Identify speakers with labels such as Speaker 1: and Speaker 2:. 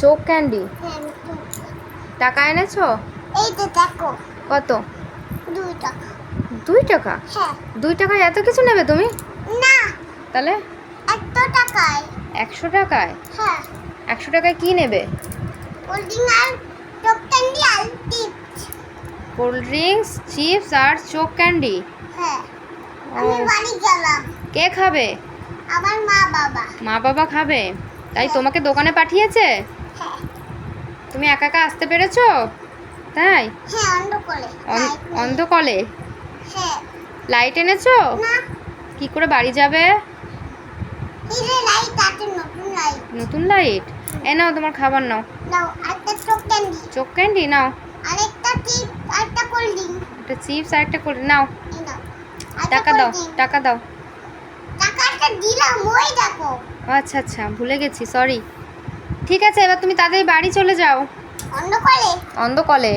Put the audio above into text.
Speaker 1: চোখ ক্যান্ডি
Speaker 2: হ্যাঁ,
Speaker 1: টাকা এনেছো?
Speaker 2: এই তো দেখো।
Speaker 1: কত?
Speaker 2: দুই টাকা।
Speaker 1: দুই টাকা?
Speaker 2: হ্যাঁ।
Speaker 1: দুই টাকায় এত কিছু নেবে তুমি?
Speaker 2: না।
Speaker 1: তাহলে?
Speaker 2: এত টাকায়।
Speaker 1: একশো টাকায়?
Speaker 2: হ্যাঁ।
Speaker 1: একশো টাকায় কি নেবে?
Speaker 2: কোল্ডিং আর ক্যান্ডি আর টিপস
Speaker 1: কোল্ড ড্রিঙ্কস চিপস আর চোখ ক্যান্ডি
Speaker 2: হ্যাঁ। আমি বাড়ি গেলাম।
Speaker 1: কে খাবে?
Speaker 2: আমার মা বাবা।
Speaker 1: মা বাবা খাবে? তাই তোমাকে দোকানে পাঠিয়েছে?
Speaker 2: হ্যাঁ।
Speaker 1: তুমি একা একা আসতে পেরেছ? তাই?
Speaker 2: হ্যাঁ
Speaker 1: অন্ধকলে
Speaker 2: হ্যাঁ।
Speaker 1: লাইট এনেছো?
Speaker 2: না।
Speaker 1: কি করে বাড়ি যাবে?
Speaker 2: নতুন লাইট।
Speaker 1: নতুন লাইট? এ নাও তোমার খাবার নাও। চোখ ক্যান্ডি। নাও। একটা চিপস আর একটা করে নাও।
Speaker 2: এই নাও।
Speaker 1: টাকা দাও টাকা দাও। আচ্ছা আচ্ছা ভুলে গেছি সরি ঠিক আছে এবার তুমি তাদের বাড়ি চলে যাও।
Speaker 2: অন্ধকলে?
Speaker 1: অন্ধকলে।